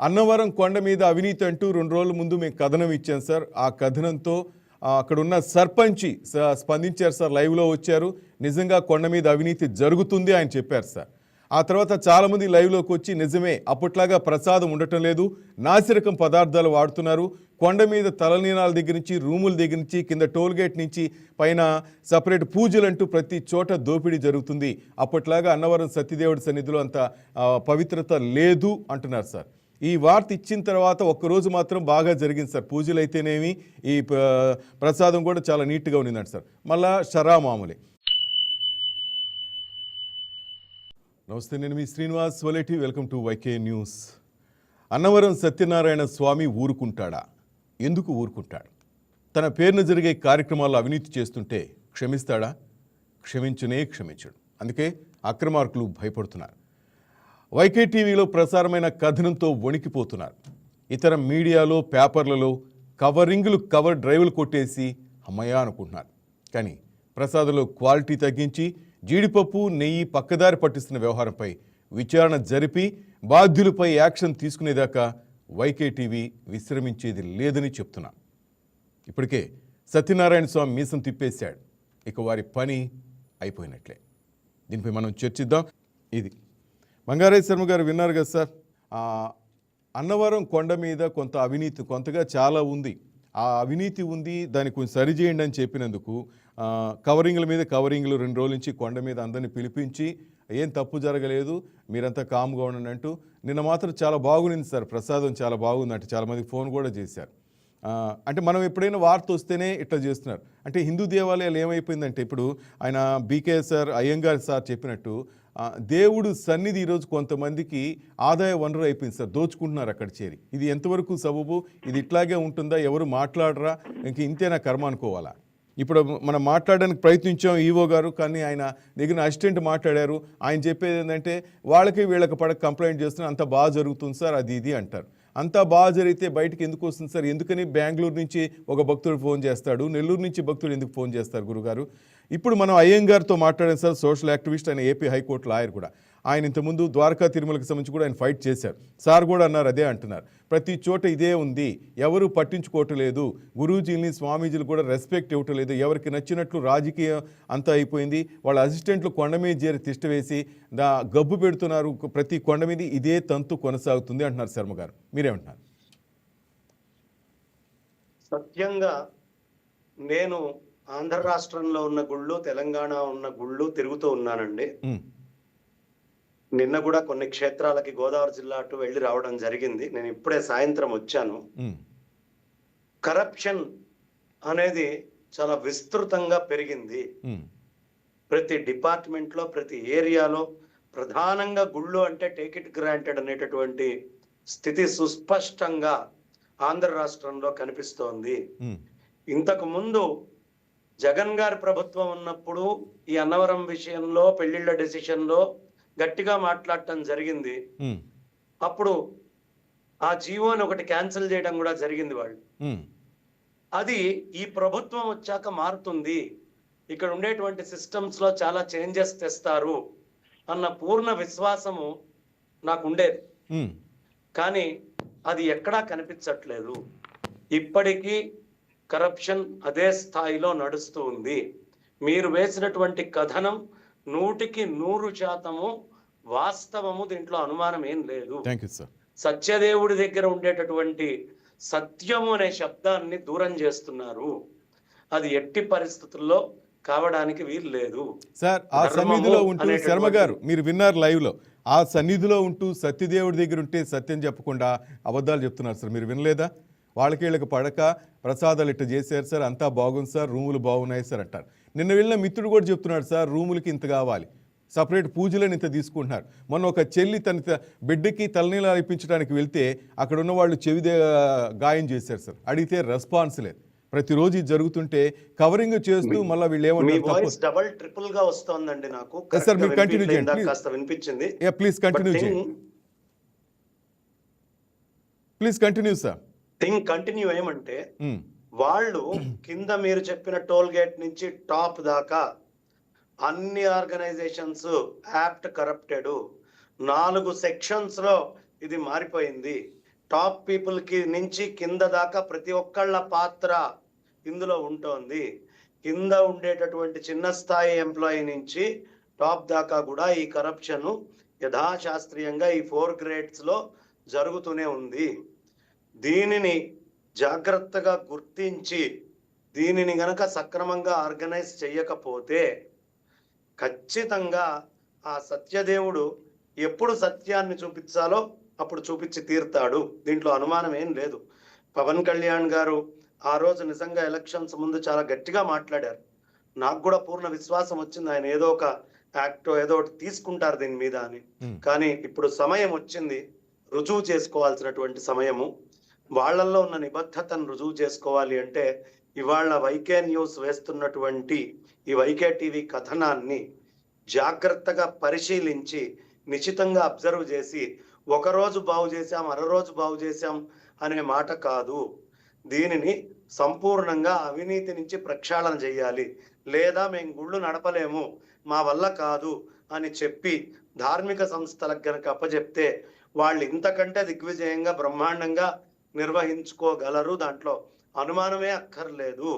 అన్నవరం కొండ మీద అవినీతి అంటూ రెండు రోజుల ముందు మేము కథనం ఇచ్చాం సార్. ఆ కథనంతో అక్కడున్న అక్కడ ఉన్న సర్పంచి స్పందించారు సార్ లైవ్లో వచ్చారు. నిజంగా కొండ మీద అవినీతి జరుగుతుంది ఆయన చెప్పారు సార్. ఆ తర్వాత చాలామంది లైవ్లోకి వచ్చి నిజమే అప్పట్లాగా ప్రసాదం ఉండటం లేదు నాసిరకం పదార్థాలు వాడుతున్నారు. కొండ మీద తలనీనాల దగ్గర నుంచి రూముల దగ్గర నుంచి కింద టోల్గేట్ నుంచి పైన సపరేట్ పూజలు అంటూ ప్రతి చోట దోపిడీ జరుగుతుంది. అప్పట్లాగా అన్నవరం సత్యదేవుడి సన్నిధిలో అంత పవిత్రత లేదు అంటున్నారు సార్. ఈ వార్త ఇచ్చిన తర్వాత ఒక్కరోజు మాత్రం బాగా జరిగింది సార్. పూజలు అయితేనేమి ఈ ప్రసాదం కూడా చాలా నీట్గా ఉండిందంట సార్. మళ్ళా షరా మామూలే. నమస్తే నేను మీ Srinivas Valeti. Welcome to YK news. Annavaram Satyanarayana Swamy ఊరుకుంటాడా? ఎందుకు ఊరుకుంటాడు? తన పేరున జరిగే కార్యక్రమాల్లో అవినీతి చేస్తుంటే క్షమిస్తాడా? క్షమించునే క్షమించడు. అందుకే అక్రమార్కులు భయపడుతున్నారు. వైకే టీవీలో ప్రసారమైన కథనంతో వణికిపోతున్నారు. ఇతర మీడియాలో పేపర్లలో కవరింగ్లు కవర్ డ్రైవ్లు కొట్టేసి అమ్మయ్యా అనుకుంటున్నారు. కానీ ప్రసాదంలో క్వాలిటీ తగ్గించి జీడిపప్పు నెయ్యి పక్కదారి పట్టిస్తున్న వ్యవహారంపై విచారణ జరిపి బాధ్యులపై యాక్షన్ తీసుకునేదాకా వైకే టీవీ విశ్రమించేది లేదని చెప్తున్నా. ఇప్పటికే సత్యనారాయణ స్వామి మీసం తిప్పేశాడు. ఇక వారి పని అయిపోయినట్లే. దీనిపై మనం చర్చిద్దాం. ఇది బంగారయ్య శర్మ గారు విన్నారు కదా సార్. అన్నవరం కొండ మీద కొంత అవినీతి కొంతగా చాలా ఉంది. ఆ అవినీతి ఉంది దాన్ని కొంచెం సరిచేయండి అని చెప్పినందుకు కవరింగ్ల మీద కవరింగ్లు రెండు రోజుల నుంచి కొండ మీద అందరిని పిలిపించి ఏం తప్పు జరగలేదు మీరంతా కామ్గా ఉండండి అంటూ నిన్న మాత్రం చాలా బాగుంది సార్ ప్రసాదం చాలా బాగుంది అంటే చాలామందికి ఫోన్ కూడా చేశారు. అంటే మనం ఎప్పుడైనా వార్త వస్తేనే ఇట్లా చేస్తున్నారు. అంటే హిందూ దేవాలయాలు ఏమైపోయిందంటే ఇప్పుడు ఆయన బీకే సార్ అయ్యంగార్ సార్ చెప్పినట్టు దేవుడు సన్నిధి ఈరోజు కొంతమందికి ఆదాయ వనరు అయిపోయింది సార్ దోచుకుంటున్నారు అక్కడ చేరి. ఇది ఎంతవరకు సబబు? ఇది ఇట్లాగే ఉంటుందా? ఎవరు మాట్లాడరా? ఇంక ఇంతేనా కర్మ అనుకోవాలా? ఇప్పుడు మనం మాట్లాడడానికి ప్రయత్నించాం ఈవో గారు కానీ ఆయన దగ్గర అసిస్టెంట్ మాట్లాడారు. ఆయన చెప్పేది ఏంటంటే వాళ్ళకి వీళ్ళకి పడక కంప్లైంట్ చేస్తున్నా అంత బాగా జరుగుతుంది సార్ అది ఇది అంటారు. అంతా బాగా జరిగితే బయటకు ఎందుకు వస్తుంది సార్? ఎందుకని బెంగళూరు నుంచి ఒక భక్తుడు ఫోన్ చేస్తాడు నెల్లూరు నుంచి భక్తుడు ఎందుకు ఫోన్ చేస్తారు గురుగారు? ఇప్పుడు మనం అయ్యంగార్తో మాట్లాడాం సార్ సోషల్ యాక్టివిస్ట్ ఆయన ఏపీ హైకోర్టు లాయర్ కూడా. ఆయన ఇంతకుముందు ద్వారకా తిరుమలకి సంబంధించి కూడా ఆయన ఫైట్ చేశారు. సార్ కూడా అన్నారు అదే అంటున్నారు. ప్రతి చోట ఇదే ఉంది. ఎవరు పట్టించుకోవటం లేదు గురూజీని స్వామీజీలు కూడా రెస్పెక్ట్ ఇవ్వటం లేదు ఎవరికి నచ్చినట్లు రాజకీయం అంతా అయిపోయింది. వాళ్ళ అసిస్టెంట్లు కొండ మీద చేరి తిష్ట వేసి దా గబ్బు పెడుతున్నారు. ప్రతి కొండ మీద ఇదే తంతు కొనసాగుతుంది అంటున్నారు శర్మ గారు. మీరేమంటున్నారు? సత్యంగా నేను ఆంధ్ర రాష్ట్రంలో ఉన్న గుళ్ళు తెలంగాణ ఉన్న గుళ్ళు తిరుగుతూ ఉన్నానండి. నిన్న కూడా కొన్ని క్షేత్రాలకి గోదావరి జిల్లా అటు వెళ్ళి రావడం జరిగింది. నేను ఇప్పుడే సాయంత్రం వచ్చాను. కరప్షన్ అనేది చాలా విస్తృతంగా పెరిగింది. ప్రతి డిపార్ట్మెంట్లో ప్రతి ఏరియాలో ప్రధానంగా గుళ్ళు అంటే టేక్ ఇట్ గ్రాంటెడ్ అనేటటువంటి స్థితి సుస్పష్టంగా ఆంధ్ర రాష్ట్రంలో కనిపిస్తోంది. ఇంతకు ముందు జగన్ గారి ప్రభుత్వం ఉన్నప్పుడు ఈ అన్నవరం విషయంలో పెళ్ళిళ్ళ డెసిషన్లో గట్టిగా మాట్లాడటం జరిగింది. అప్పుడు ఆ జీవోని ఒకటి క్యాన్సిల్ చేయడం కూడా జరిగింది వాళ్ళు. అది ఈ ప్రభుత్వం వచ్చాక మారుతుంది. ఇక్కడ ఉండేటువంటి సిస్టమ్స్లో చాలా చేంజెస్ తెస్తారు అన్న పూర్ణ విశ్వాసము నాకు ఉండేది. కానీ అది ఎక్కడా కనిపించట్లేదు. ఇప్పటికీ కరప్షన్ అదే స్థాయిలో నడుస్తూ ఉంది. మీరు వేసినటువంటి కథనం నూటికి నూరు శాతము వాస్తవము దీంట్లో అనుమానం ఏం లేదు. సత్యదేవుడి దగ్గర ఉండేటటువంటి సత్యము అనే శబ్దాన్ని దూరం చేస్తున్నారు. అది ఎట్టి పరిస్థితుల్లో కావడానికి వీలు లేదు. సార్ ఆ సన్నిధిలో ఉంటూ శర్మ గారు మీరు విన్నారు లైవ్లో. ఆ సన్నిధిలో ఉంటూ సత్యదేవుడి దగ్గర ఉంటే సత్యం చెప్పకుండా అబద్ధాలు చెప్తున్నారు సార్ మీరు వినలేదా? వాళ్ళకి వీళ్ళకి పడక ప్రసాదాలు ఇట్లా చేశారు సార్ అంతా బాగుంది సార్ రూములు బాగున్నాయి సార్ అంటారు. నిన్న వెళ్ళిన మిత్రుడు కూడా చెప్తున్నాడు సార్ రూములకి ఇంత కావాలి. సపరేట్ పూజలను ఇంత తీసుకుంటున్నారు. మొన్న ఒక చెల్లి తన బిడ్డకి తలనీళ్ళు అర్పించడానికి వెళ్తే అక్కడ ఉన్న వాళ్ళు చెవి గాయం చేశారు సార్. అడిగితే రెస్పాన్స్ లేదు. ప్రతిరోజు ఇది జరుగుతుంటే కవరింగ్ చేస్తూ మళ్ళీ వీళ్ళు ఏమంటారు? డబల్ ట్రిపుల్గా వస్తోందండి నాకు. Sir, మీరు వినిపించలేదు. చేయండి. కాస్త వినిపించింది. ప్లీజ్ కంటిన్యూ చేయండి. Please continue sir thing continue ఏమంటే వాళ్ళు కింద మీరు చెప్పిన టోల్ గేట్ నుంచి టాప్ దాకా అన్ని ఆర్గనైజేషన్స్ యాప్ట్ కరప్టెడ్. నాలుగు సెక్షన్స్లో ఇది మారిపోయింది. టాప్ పీపుల్కి నుంచి కింద దాకా ప్రతి ఒక్కళ్ళ పాత్ర ఇందులో ఉంటోంది. కింద ఉండేటటువంటి చిన్న స్థాయి ఎంప్లాయీ నుంచి టాప్ దాకా కూడా ఈ కరప్షన్ యథాశాస్త్రీయంగా ఈ ఫోర్ గ్రేడ్స్లో జరుగుతూనే ఉంది. దీనిని జాగ్రత్తగా గుర్తించి దీనిని గనక సక్రమంగా ఆర్గనైజ్ చేయకపోతే ఖచ్చితంగా ఆ సత్యదేవుడు ఎప్పుడు సత్యాన్ని చూపించాలో అప్పుడు చూపించి తీరుతాడు. దీంట్లో అనుమానం ఏం లేదు. పవన్ కళ్యాణ్ గారు ఆ రోజు నిజంగా ఎలక్షన్స్ ముందు చాలా గట్టిగా మాట్లాడారు. నాకు కూడా పూర్ణ విశ్వాసం వచ్చింది. ఆయన ఏదో ఒక యాక్ట్ ఏదో ఒకటి తీసుకుంటారు దీని మీద అని. కానీ ఇప్పుడు సమయం వచ్చింది. రుజువు చేసుకోవాల్సినటువంటి సమయము. వాళ్ళల్లో ఉన్న నిబద్ధతను రుజువు చేసుకోవాలి అంటే ఇవాళ వైకే న్యూస్ వేస్తున్నటువంటి ఈ వైకే టీవీ కథనాన్ని జాగ్రత్తగా పరిశీలించి నిశ్చితంగా అబ్జర్వ్ చేసి ఒకరోజు బాగు చేశాం అర రోజు బాగు చేశాం అనే మాట కాదు. దీనిని సంపూర్ణంగా అవినీతి నుంచి ప్రక్షాళన చేయాలి. లేదా మేము గుళ్ళు నడపలేము మా వల్ల కాదు అని చెప్పి ధార్మిక సంస్థలకు గనక అప్పచెప్తే వాళ్ళు ఇంతకంటే దిగ్విజయంగా బ్రహ్మాండంగా నిర్వహించుకోగలరు. దాంట్లో అనుమానమే అక్కర్లేదు.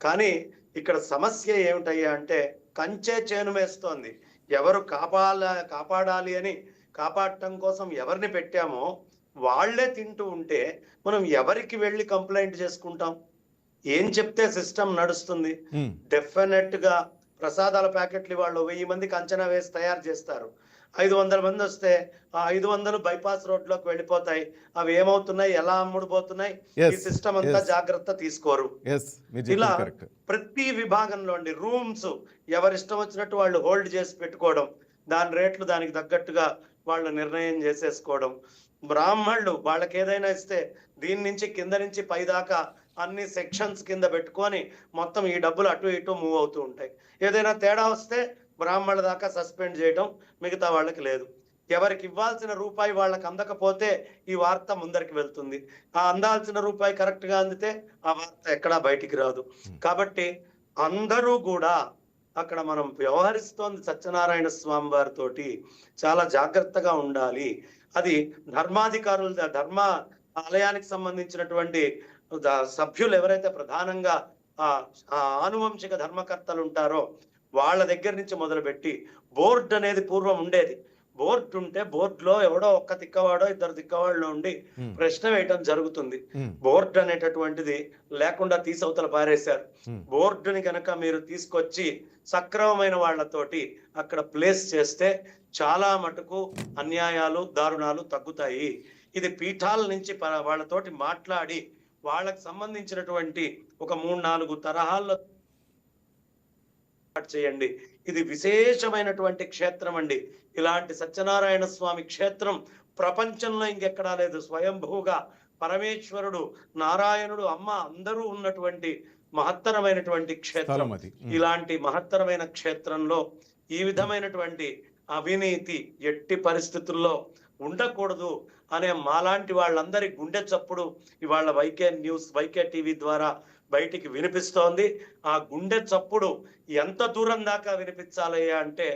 కానీ ఇక్కడ సమస్య ఏమిటయ్యా అంటే కంచే చేను వేస్తోంది ఎవరు కాపాల కాపాడాలి అని కాపాడటం కోసం ఎవరిని పెట్టామో వాళ్ళే తింటూ ఉంటే మనం ఎవరికి వెళ్ళి కంప్లైంట్ చేసుకుంటాం? ఏం చెప్తే సిస్టమ్ నడుస్తుంది? డెఫినెట్గా ప్రసాదాల ప్యాకెట్లు వాళ్ళు వెయ్యి మందికి అంచనా వేసి తయారు చేస్తారు. ఐదు వందల మంది వస్తే ఆ ఐదు వందలు బైపాస్ రోడ్లోకి వెళ్ళిపోతాయి. అవి ఏమవుతున్నాయి? ఎలా అమ్ముడుపోతున్నాయి? ఈ సిస్టమ్ అంతా. జాగ్రత్త తీసుకోరు. ఇలా ప్రతి విభాగంలో అండి రూమ్స్ ఎవరిష్టం వచ్చినట్టు వాళ్ళు హోల్డ్ చేసి పెట్టుకోవడం దాని రేట్లు దానికి తగ్గట్టుగా వాళ్ళు నిర్ణయం చేసేసుకోవడం. బ్రాహ్మణులు వాళ్ళకి ఏదైనా ఇస్తే దీని నుంచి కింద నుంచి పై దాకా అన్ని సెక్షన్స్ కింద పెట్టుకొని మొత్తం ఈ డబ్బులు అటు ఇటు మూవ్ అవుతూ ఉంటాయి. ఏదైనా తేడా వస్తే బ్రాహ్మణుల దాకా సస్పెండ్ చేయడం మిగతా వాళ్ళకి లేదు. ఎవరికి ఇవ్వాల్సిన రూపాయి వాళ్ళకి అందకపోతే ఈ వార్త ముందరికి వెళ్తుంది. ఆ అందాల్సిన రూపాయి కరెక్ట్గా అందితే ఆ వార్త ఎక్కడా బయటికి రాదు. కాబట్టి అందరూ కూడా అక్కడ మనం వ్యవహరిస్తోంది సత్యనారాయణ స్వామి వారితోటి చాలా జాగ్రత్తగా ఉండాలి. అది ధర్మాధికారుల ధర్మ ఆలయానికి సంబంధించినటువంటి సభ్యులు ఎవరైతే ప్రధానంగా ఆ ఆనువంశిక ధర్మకర్తలు ఉంటారో వాళ్ళ దగ్గర నుంచి మొదలుపెట్టి బోర్డు అనేది పూర్వం ఉండేది. బోర్డు ఉంటే బోర్డులో ఎవడో ఒక్క తిక్కవాడో ఇద్దరు తిక్కవాళ్ళు ఉండి ప్రశ్న వేయటం జరుగుతుంది. బోర్డు అనేటటువంటిది లేకుండా తీసవతల పారేశారు. బోర్డుని కనుక మీరు తీసుకొచ్చి సక్రమమైన వాళ్ళతోటి అక్కడ ప్లేస్ చేస్తే చాలా మటుకు అన్యాయాలు దారుణాలు తగ్గుతాయి. ఇది పీఠాల నుంచి వాళ్ళతోటి మాట్లాడి వాళ్ళకి సంబంధించినటువంటి ఒక మూడు నాలుగు తరహాల్లో చేయండి. ఇది విశేషమైనటువంటి క్షేత్రం అండి. ఇలాంటి సత్యనారాయణ స్వామి క్షేత్రం ప్రపంచంలో ఇంకెక్కడా లేదు. స్వయంభూగా పరమేశ్వరుడు నారాయణుడు అమ్మ అందరూ ఉన్నటువంటి మహత్తరమైనటువంటి క్షేత్రం. ఇలాంటి మహత్తరమైన క్షేత్రంలో ఈ విధమైనటువంటి అవినీతి ఎట్టి పరిస్థితుల్లో ఉండకూడదు అనే మాలాంటి వాళ్ళందరి గుండె చప్పుడు ఇవాళ వైకే న్యూస్ వైకే టీవీ ద్వారా బయటికి వినిపిస్తోంది. ఆ గుండె చప్పుడు ఎంత దూరం దాకా వినిపించాలయ్యా అంటే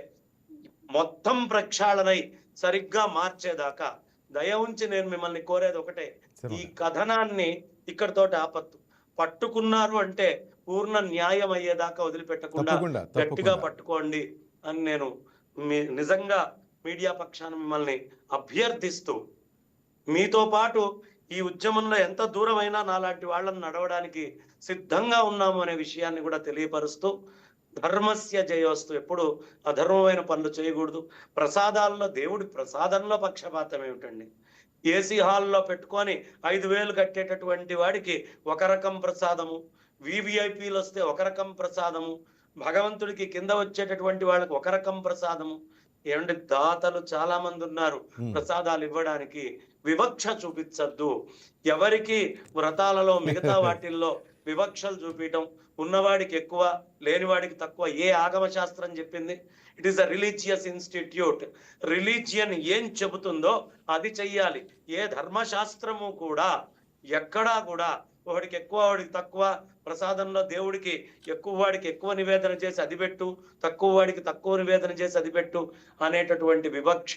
మొత్తం ప్రక్షాళనై సరిగ్గా మార్చేదాకా. దయ ఉంచి నేను మిమ్మల్ని కోరేది ఒకటే. ఈ. కథనాన్ని ఇక్కడితోటి ఆపత్తు పట్టుకున్నారు అంటే పూర్ణ న్యాయం అయ్యేదాకా వదిలిపెట్టకుండా గట్టిగా పట్టుకోండి అని నేను మీ నిజంగా మీడియా పక్షాన మిమ్మల్ని అభ్యర్థిస్తూ మీతో పాటు ఈ ఉద్యమంలో ఎంత దూరమైనా నాలాంటి వాళ్ళని నడవడానికి సిద్ధంగా ఉన్నాము అనే విషయాన్ని కూడా తెలియపరుస్తూ ధర్మస్య జయోస్తు. ఎప్పుడు అధర్మమైన పనులు చేయకూడదు. ప్రసాదాల్లో దేవుడి ప్రసాదంలో పక్షపాతం ఏమిటండి? ఏసీ హాల్లో పెట్టుకొని ఐదు వేలు కట్టేటటువంటి వాడికి ఒక రకం ప్రసాదము వివిఐపీలు వస్తే ఒక రకం ప్రసాదము భగవంతుడికి కింద వచ్చేటటువంటి వాళ్ళకి ఒక రకం ప్రసాదము ఏమంటే దాతలు చాలా మంది ఉన్నారు ప్రసాదాలు ఇవ్వడానికి వివక్ష చూపించద్దు. ఎవరికి వ్రతాలలో మిగతా వాటిల్లో వివక్షలు చూపించడం ఉన్నవాడికి ఎక్కువ లేనివాడికి తక్కువ ఏ ఆగమ శాస్త్రం చెప్పింది? It is a religious institute religion ఏం చెబుతుందో అది చెయ్యాలి. ఏ ధర్మశాస్త్రము కూడా ఎక్కడా కూడా ఒకడికి ఎక్కువ వాడికి తక్కువ ప్రసాదంలో దేవుడికి ఎక్కువ వాడికి ఎక్కువ నివేదన చేసి అది పెట్టు తక్కువ వాడికి తక్కువ నివేదన చేసి అది పెట్టు అనేటటువంటి వివక్ష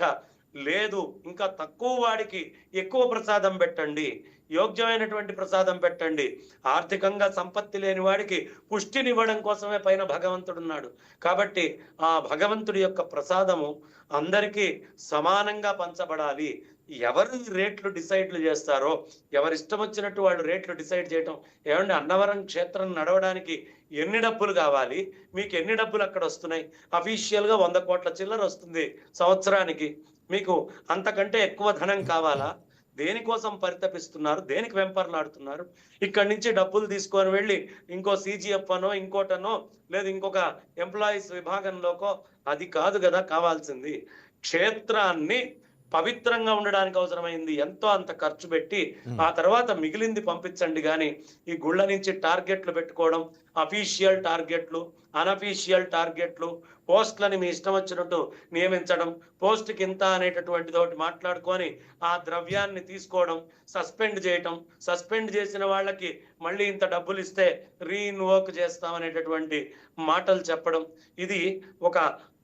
లేదు. ఇంకా తక్కువ వాడికి ఎక్కువ ప్రసాదం పెట్టండి. యోగ్యమైనటువంటి ప్రసాదం పెట్టండి. ఆర్థికంగా సంపత్తి లేని వాడికి పుష్టినివ్వడం కోసమే పైన భగవంతుడు ఉన్నాడు. కాబట్టి ఆ భగవంతుడి యొక్క ప్రసాదము అందరికీ సమానంగా పంచబడాలి. ఎవరు రేట్లు డిసైడ్లు చేస్తారో ఎవరు ఇష్టం వచ్చినట్టు వాళ్ళు రేట్లు డిసైడ్ చేయటం ఏమండి అన్నవరం క్షేత్రం నడవడానికి ఎన్ని డబ్బులు కావాలి? మీకు ఎన్ని డబ్బులు అక్కడ వస్తున్నాయి? అఫీషియల్గా వంద కోట్ల చిల్లర వస్తుంది సంవత్సరానికి. మీకు అంతకంటే ఎక్కువ ధనం కావాలా? దేనికోసం పరితపిస్తున్నారు? దేనికి వెంపర్లాడుతున్నారు? ఇక్కడి నుంచి డబ్బులు తీసుకొని వెళ్ళి ఇంకో సీజీఎఫ్ అనో ఇంకోటనో లేదు ఇంకొక ఎంప్లాయీస్ విభాగంలోకో అది కాదు కదా కావాల్సింది. క్షేత్రాన్ని పవిత్రంగా ఉండడానికి అవసరమైంది. ఎంతో అంత ఖర్చు పెట్టి ఆ తర్వాత మిగిలింది పంపించండి కానీ ఈ గుళ్ళ నుంచి టార్గెట్లు పెట్టుకోవడం అఫీషియల్ టార్గెట్లు అనఫీషియల్ టార్గెట్లు పోస్టులని మీ ఇష్టం వచ్చినట్టు నియమించడం పోస్ట్కి ఇంత అనేటటువంటిది ఒకటి మాట్లాడుకొని ఆ ద్రవ్యాన్ని తీసుకోవడం సస్పెండ్ చేయటం సస్పెండ్ చేసిన వాళ్ళకి మళ్ళీ ఇంత డబ్బులు ఇస్తే రీఇన్వోక్ చేస్తామనేటటువంటి మాటలు చెప్పడం ఇది ఒక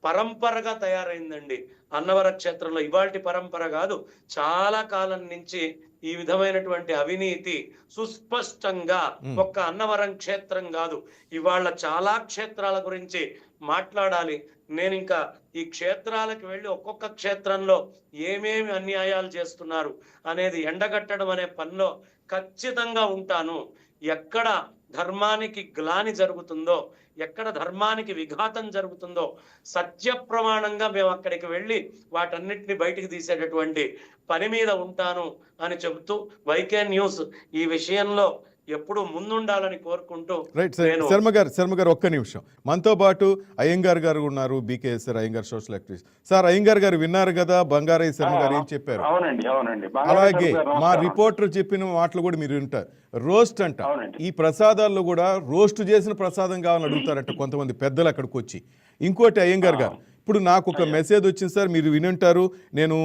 పరంపరగా తయారైందండి. అన్నవర క్షేత్రంలో ఇవాల్టి పరంపర కాదు చాలా కాలం నుంచి ఈ విధమైనటువంటి అవినీతి సుస్పష్టంగా. ఒక్క అన్నవరం క్షేత్రం కాదు. ఇవాళ చాలా క్షేత్రాల గురించి మాట్లాడాలి. నేను ఇంకా ఈ క్షేత్రాలకు వెళ్ళి ఒక్కొక్క క్షేత్రంలో ఏమేమి అన్యాయాలు చేస్తున్నారు అనేది ఎండగట్టడం అనే పనిలో ఖచ్చితంగా ఉంటాను. ఎక్కడ ధర్మానికి గ్లాని జరుగుతుందో ఎక్కడ ధర్మానికి విఘాతం జరుగుతుందో సత్య ప్రమాణంగా మేము అక్కడికి వెళ్ళి వాటన్నిటిని బయటికి తీసేటటువంటి పని మీద ఉంటాను అని చెబుతూ వైకే న్యూస్ ఈ విషయంలో ఎప్పుడు ముందుండాలని కోరుకుంటూ రైట్ శర్మ గారు శర్మ గారు ఒక్క నిమిషం. మనతో పాటు అయ్యంగార్ గారు ఉన్నారు BKSR Iyengar social activist sir Iyengar గారు విన్నారు కదా బంగారయ్య శర్మ గారు ఏం చెప్పారు? అవునండి అవునండి. అలాగే మా. రిపోర్టర్ చెప్పిన మాటలు కూడా మీరు వింటారు. రోస్ట్ అంట. ఈ ప్రసాదాల్లో కూడా రోస్ట్ చేసిన ప్రసాదం కావాలని అడుగుతారట కొంతమంది పెద్దలు అక్కడికి వచ్చి. ఇంకోటి అయ్యంగార్ గారు ఇప్పుడు నాకు ఒక మెసేజ్ వచ్చింది సార్ మీరు వినుంటారు. నేను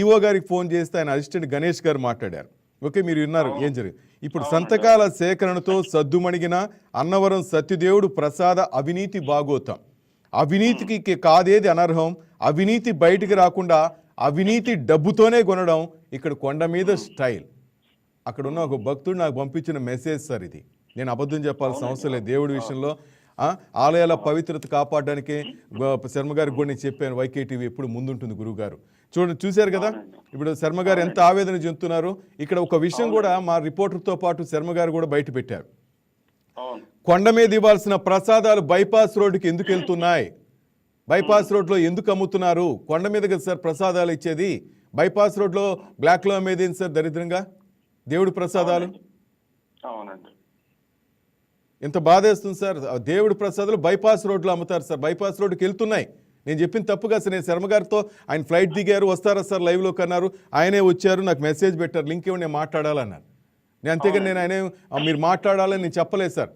ఈఓ గారికి ఫోన్ చేస్తే ఆయన అసిస్టెంట్ గణేష్ గారు మాట్లాడారు. ఓకే మీరు విన్నారు. ఏం జరిగింది? ఇప్పుడు సంతకాల సేకరణతో సద్దుమణిగిన అన్నవరం సత్యదేవుడు ప్రసాద అవినీతి బాగోతాం అవినీతికి కాదేది అనర్హం? అవినీతి బయటికి రాకుండా అవినీతి డబ్బుతోనే కొనడం ఇక్కడ కొండ మీద స్టైల్. అక్కడ ఉన్న ఒక భక్తుడు నాకు పంపించిన మెసేజ్ సార్ ఇది. నేను అబద్ధం చెప్పాల్సిన అవసరం లేదు. దేవుడి విషయంలో ఆలయాల పవిత్రత కాపాడడానికి గ- శర్మ గారికి కూడా నేను చెప్పాను. వైకే టీవీ ఎప్పుడు ముందుంటుంది గురువు గారు చూడండి చూశారు కదా? ఇప్పుడు శర్మ గారు ఎంత ఆవేదన చెందుతున్నారు ఇక్కడ ఒక విషయం కూడా మా రిపోర్టర్తో పాటు శర్మ గారు కూడా బయట పెట్టారు. కొండ మీద ఇవ్వాల్సిన ప్రసాదాలు బైపాస్ రోడ్డుకి ఎందుకు వెళ్తున్నాయి? బైపాస్ రోడ్లో ఎందుకు అమ్ముతున్నారు? కొండ మీద కదా సార్ ప్రసాదాలు ఇచ్చేది? బైపాస్ రోడ్లో బ్లాక్లో అమ్మేది ఏంటి సార్ దరిద్రంగా? దేవుడి ప్రసాదాలు? అవునండి. ఎంత బాధేస్తుంది సార్. దేవుడి ప్రసాదాలు బైపాస్ రోడ్లో అమ్ముతారు సార్. బైపాస్ రోడ్డుకి వెళ్తున్నాయి. నేను చెప్పింది తప్పుగా సార్ నేను శర్మ గారితో ఆయన ఫ్లైట్ దిగారు వస్తారా సార్ లైవ్లో కన్నారు ఆయనే వచ్చారు నాకు మెసేజ్ పెట్టారు లింక్ ఇవ్వండి నేను మాట్లాడాలన్నారు. నేను అంతేగాని నేను ఆయన మీరు మాట్లాడాలని నేను చెప్పలేదు సార్.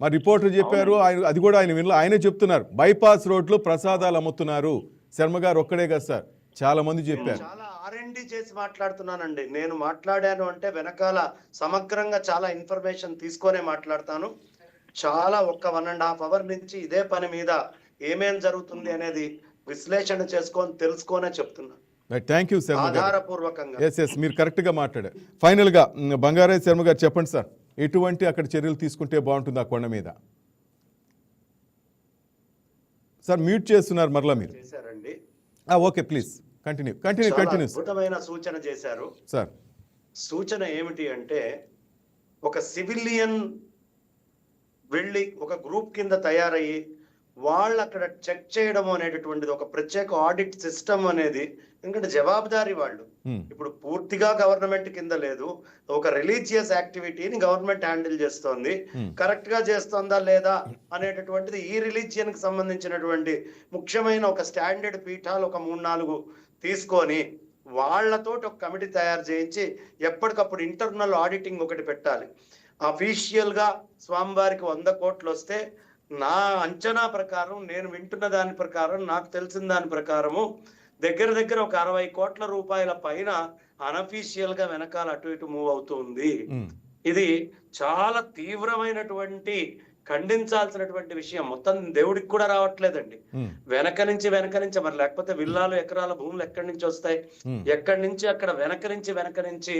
మా రిపోర్టర్ చెప్పారు ఆయన అది కూడా ఆయన వినలే ఆయనే చెప్తున్నారు బైపాస్ రోడ్లో ప్రసాదాలు అమ్ముతున్నారు. శర్మ గారు ఒక్కడే కదా సార్ చాలా మంది చెప్పారు. చాలా ఆర్ఎండి చేసి మాట్లాడుతున్నానండి. నేను మాట్లాడాను అంటే వెనకాల సమగ్రంగా చాలా ఇన్ఫర్మేషన్ తీసుకొనే మాట్లాడతాను. చాలా ఒక్క వన్ అండ్ హాఫ్ అవర్ నుంచి ఇదే పని మీద ఏమేం జరుగుతుంది అనేది విశ్లేషణ చేసుకొని తెలుసుకొనే చెప్తున్నా. థ్యాంక్ యూ శర్మ గారు. మీరు కరెక్ట్గా మాట్లాడారు. ఫైనల్గా మ్, బంగారాయ శర్మ గారు చెప్పండి సార్. ఎటువంటి అక్కడ చర్యలు తీసుకుంటే బాగుంటుంది ఆ కొండ మీద? సార్ మ్యూట్ చేస్తున్నారు మరలా మీరు. Okay please continue continue continue అద్భుతమైన సూచన చేశారు. సార్ సూచన ఏమిటి అంటే ఒక సివిలియన్ వెళ్ళి ఒక గ్రూప్ కింద తయారయ్యి వాళ్ళు అక్కడ చెక్ చేయడం అనేటటువంటిది ఒక ప్రత్యేక ఆడిట్ సిస్టమ్ అనేది ఎందుకంటే జవాబుదారీ వాళ్ళు. ఇప్పుడు పూర్తిగా గవర్నమెంట్ కింద లేదు ఒక రిలీజియస్ యాక్టివిటీని గవర్నమెంట్ హ్యాండిల్ చేస్తోంది. కరెక్ట్గా చేస్తోందా లేదా అనేటటువంటిది ఈ రిలీజియన్కి సంబంధించినటువంటి ముఖ్యమైన ఒక స్టాండర్డ్ పీఠాలు ఒక మూడు నాలుగు తీసుకొని వాళ్ళతో ఒక కమిటీ తయారు చేయించి ఎప్పటికప్పుడు ఇంటర్నల్ ఆడిటింగ్ ఒకటి పెట్టాలి అఫీషియల్గా స్వామివారికి వంద కోట్లు వస్తే నా అంచనా ప్రకారం నేను వింటున్న దాని ప్రకారం నాకు తెలిసిన దాని ప్రకారము దగ్గర దగ్గర ఒక అరవై కోట్ల రూపాయల పైన అనఫీషియల్గా వెనకాల అటు ఇటు మూవ్ అవుతూ ఉంది మ్, ఇది చాలా తీవ్రమైనటువంటి ఖండించాల్సినటువంటి విషయం. మొత్తం దేవుడికి కూడా రావట్లేదండి. వెనక నుంచి వెనక నుంచి మరి లేకపోతే విల్లాలు ఎకరాల భూములు ఎక్కడి నుంచి వస్తాయి? ఎక్కడి నుంచి అక్కడ వెనక నుంచి వెనక నుంచి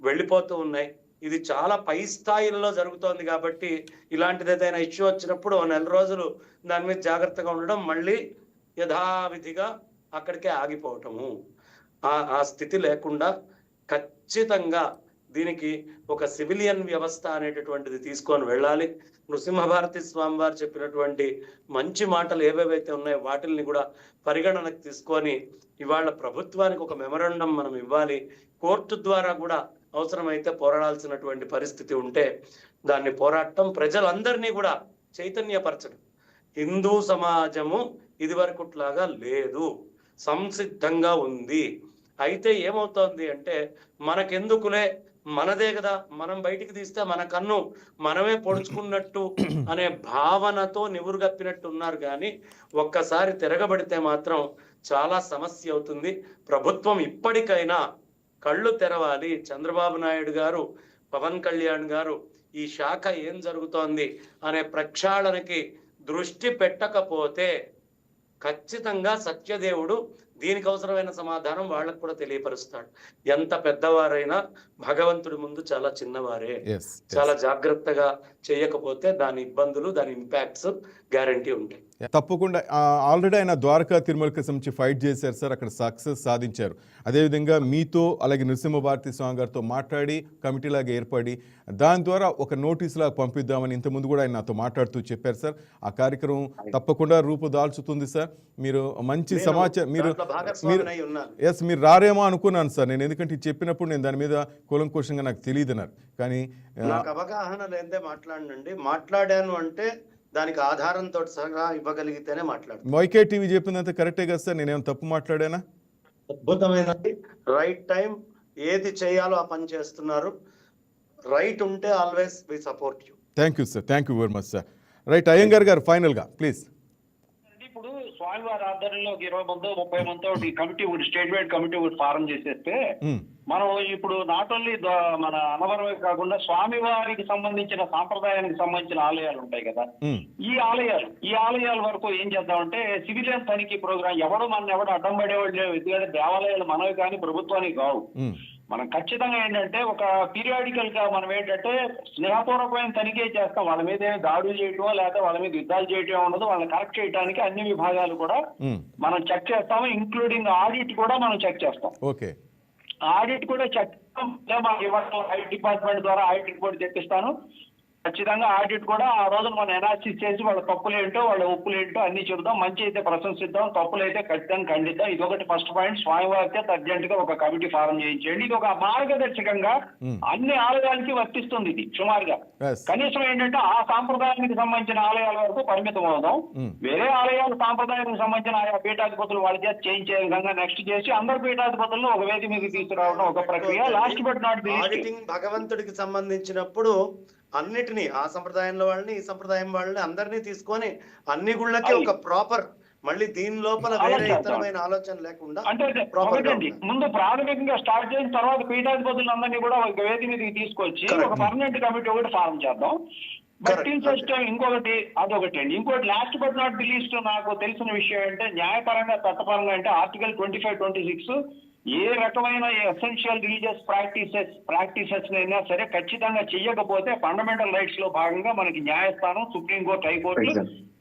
వెళ్ళిపోతూ ఉన్నాయి. ఇది చాలా పై స్థాయిల్లో జరుగుతోంది కాబట్టి ఇలాంటిది ఏదైనా ఇష్యూ వచ్చినప్పుడు నెల రోజులు దాని మీద జాగ్రత్తగా ఉండడం మళ్ళీ యథావిధిగా అక్కడికే ఆగిపోవటము. ఆ ఆ స్థితి లేకుండా ఖచ్చితంగా దీనికి ఒక సివిలియన్ వ్యవస్థ అనేటటువంటిది తీసుకొని వెళ్ళాలి. నృసింహభారతి స్వామి వారు చెప్పినటువంటి మంచి మాటలు ఏవేవైతే ఉన్నాయో వాటిల్ని కూడా పరిగణనకు తీసుకొని ఇవాళ ప్రభుత్వానికి ఒక మెమరాండం మనం ఇవ్వాలి. కోర్టు ద్వారా కూడా అవసరమైతే పోరాడాల్సినటువంటి పరిస్థితి ఉంటే దాన్ని పోరాటం ప్రజలందరినీ కూడా చైతన్యపరచడం. హిందూ సమాజము ఇదివరకుట్లాగా లేదు. సంసిద్ధంగా ఉంది. అయితే ఏమవుతోంది అంటే మనకెందుకులే? మనదే కదా. మనం బయటికి తీస్తే మన కన్ను మనమే పొడుచుకున్నట్టు అనే భావనతో నివురుగప్పినట్టు ఉన్నారు కానీ ఒక్కసారి తిరగబడితే మాత్రం చాలా సమస్య అవుతుంది. ప్రభుత్వం ఇప్పటికైనా కళ్ళు తెరవాలి. చంద్రబాబు నాయుడు గారు పవన్ కళ్యాణ్ గారు ఈ శాఖ ఏం జరుగుతోంది అనే ప్రక్షాళనకి దృష్టి పెట్టకపోతే ఖచ్చితంగా సత్యదేవుడు దీనికి అవసరమైన సమాధానం వాళ్ళకు కూడా తెలియపరుస్తాడు. ఎంత పెద్దవారైనా భగవంతుడి ముందు చాలా చిన్నవారే. చాలా జాగ్రత్తగా చేయకపోతే దాని ఇబ్బందులు దాని ఇంపాక్ట్స్ గ్యారంటీ ఉంటాయి. తప్పకుండా. ఆల్రెడీ ఆయన ద్వారకా తిరుమలకి సంబంధించి ఫైట్ చేశారు సార్. అక్కడ సక్సెస్ సాధించారు. అదేవిధంగా మీతో అలాగే నృసింహ భారతి స్వామి గారితో మాట్లాడి కమిటీలాగా ఏర్పడి దాని ద్వారా ఒక నోటీస్ లాగా పంపిద్దామని ఇంతకుముందు కూడా ఆయన నాతో మాట్లాడుతూ చెప్పారు సార్. ఆ కార్యక్రమం తప్పకుండా రూపుదాల్చుతుంది సార్. మీరు మంచి సమాచారం మీరు ఎస్ మీరు రారేమో అనుకున్నాను సార్. నేను ఎందుకంటే చెప్పినప్పుడు నేను దాని మీద కూలంకోశంగా నాకు తెలియదు అన్నారు. కానీ అవగాహన లేదే మాట్లాడనండి మాట్లాడాను అంటే దానికి ఆధారంతో సహా ఇవ్వగలిగితేనే మాట్లాడతాను. వైకే టీవీ చెప్పిందంతా కరెక్టే కదా సార్? నేనేమైనా తప్పు మాట్లాడానా? అద్భుతమైనది రైట్ టైం ఏది చేయాలో ఆ పని చేస్తున్నారు. రైట్ ఉంటే always we support you. Thank you sir thank you very much sir right Iyengar గారు ఫైనల్గా ప్లీజ్ అంటే ఇప్పుడు స్వామివారి ఆధ్వర్యంలో ఇరవై మంది ముప్పై మందితో ఈ కమిటీ స్టేట్ వైడ్ కమిటీ ఒకటి ఫారం చేసేస్తే మనం ఇప్పుడు నాట్ ఓన్లీ మన అనవరమే కాకుండా స్వామివారికి సంబంధించిన సాంప్రదాయానికి సంబంధించిన ఆలయాలు ఉంటాయి కదా. ఈ ఆలయాలు ఈ ఆలయాల వరకు ఏం చేద్దామంటే సివిలియన్ తనిఖీ ప్రోగ్రామ్ ఎవడు మన ఎవడు అడ్డం పడేవాళ్ళు లేవు. ఎందుకంటే దేవాలయాలు మనవి కానీ ప్రభుత్వానికి కావు. మనం ఖచ్చితంగా ఏంటంటే ఒక పీరియాడికల్గా మనం ఏంటంటే స్నేహపూర్వకమైన తనిఖీ చేస్తాం. వాళ్ళ మీద ఏమి దాడులు చేయటమో లేకపోతే వాళ్ళ మీద యుద్ధాలు చేయటం ఉండదు. వాళ్ళని కరెక్ట్ చేయడానికి అన్ని విభాగాలు కూడా మనం చెక్ చేస్తాము ఇంక్లూడింగ్ ఆడిట్ కూడా మనం చెక్ చేస్తాం. ఓకే. ఆడిట్ కూడా చట్టం మాకు ఇవ్వడం డిపార్ట్మెంట్ ద్వారా ఆడిట్ రిపోర్ట్ తెప్పిస్తాను. ఖచ్చితంగా ఆడిట్ కూడా ఆ రోజు మనం ఎనాలిసిస్ చేసి వాళ్ళ తప్పులు ఏంటో వాళ్ళ ఒప్పులు ఏంటో అన్ని చెబుదాం మంచి అయితే ప్రశంసిద్దాం తప్పులు అయితే ఖచ్చితంగా ఖండిద్దాం. ఇది ఒకటి ఫస్ట్ పాయింట్ స్వామివారితో అర్జెంట్గా ఒక కమిటీ ఫారం చేయించండి ఇది ఒక మార్గదర్శకంగా Hmm. అన్ని ఆలయాలకి వర్తిస్తుంది ఇది సుమారుగా. కనీసం ఏంటంటే ఆ సాంప్రదాయానికి సంబంధించిన ఆలయాల వరకు పరిమితం అవుదాం. Hmm. వేరే ఆలయాల సాంప్రదాయానికి సంబంధించిన ఆయా పీఠాధిపతులు వాళ్ళ చేత చేయించే విధంగా నెక్స్ట్ చేసి అందరు పీఠాధిపతులను ఒక వేది మీద తీసుకురావడం ఒక ప్రక్రియ. లాస్ట్ బట్ నాట్ భగవంతుడికి సంబంధించినప్పుడు అన్నిటినీ ఆ సంప్రదాయంలో వాళ్ళని ఈ సంప్రదాయం వాళ్ళని అందరినీ తీసుకొని అన్ని గుళ్ళకి ఒక ప్రాపర్ మళ్ళీ దీని లోపల వేరే. ఇతరమైన ఆలోచన లేకుండా అంటే. ముందు ప్రాథమికంగా స్టార్ట్ చేసిన తర్వాత పీఠాధిపతులందరినీ కూడా ఒక వేది మీదకి తీసుకొచ్చి. ఒక పర్మనెంట్ కమిటీ ఒకటి ఫారం చేద్దాం బట్ సిస్టమ్ ఇంకొకటి అదొకటి అండి ఇంకోటి last but not the least నాకు తెలిసిన విషయం అంటే న్యాయపరంగా చట్టపరంగా అంటే article twenty five twenty six ఏ రకమైన ఎసెన్షియల్ రిలీజియస్ ప్రాక్టీసెస్ ప్రాక్టీసెస్ అయినా సరే ఖచ్చితంగా చెయ్యకపోతే ఫండమెంటల్ రైట్స్లో భాగంగా మనకి న్యాయస్థానం సుప్రీంకోర్టు హైకోర్టు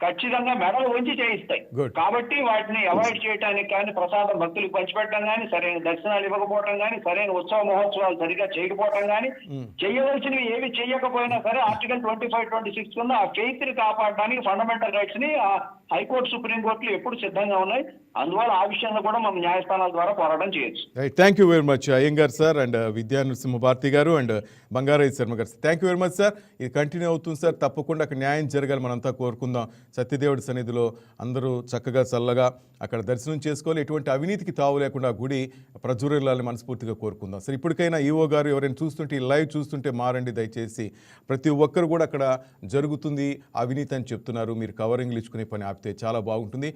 ఖచ్చితంగా మెడలు వంచి చేయిస్తాయి. కాబట్టి వాటిని అవాయిడ్ చేయడానికి కానీ ప్రసాదం భక్తులకు పంచిపెట్టడం కానీ సరైన దర్శనాలు ఇవ్వకపోవడం కానీ సరైన ఉత్సవ మహోత్సవాలు సరిగా చేయకపోవడం కానీ Mm. చేయవలసినవి ఏవి చేయకపోయినా సరే article twenty five twenty six కింద ఆ ఫెయిత్ని కాపాడడానికి ఫండమెంటల్ రైట్స్ని ఆ హైకోర్టు సుప్రీంకోర్టులు ఎప్పుడు సిద్ధంగా ఉన్నాయి. అందువల్ల ఆ విషయంలో కూడా మనం న్యాయస్థానాల ద్వారా పోరాటం చేయొచ్చు. Thank you very much Iyengar sir and Vidya Narasimha Bharati గారు అండ్ బంగారాయి శర్మ గారు. Thank you very much sir ఇది కంటిన్యూ అవుతుంది సార్ తప్పకుండా అక్కడ న్యాయం జరగాలి మనంతా కోరుకుందాం. సత్యదేవుడి సన్నిధిలో అందరూ చక్కగా చల్లగా అక్కడ దర్శనం చేసుకోవాలి ఎటువంటి అవినీతికి తావు లేకుండా గుడి ప్రజ్వరిల్లాలని మనస్ఫూర్తిగా కోరుకుందాం. సరే ఇప్పటికైనా ఈఓ గారు ఎవరైనా చూస్తుంటే ఈ లైవ్ చూస్తుంటే మారండి దయచేసి. ప్రతి ఒక్కరు కూడా అక్కడ జరుగుతుంది అవినీతి అని చెప్తున్నారు. మీరు కవరింగ్లు ఇచ్చుకునే పని ఆపితే చాలా బాగుంటుంది.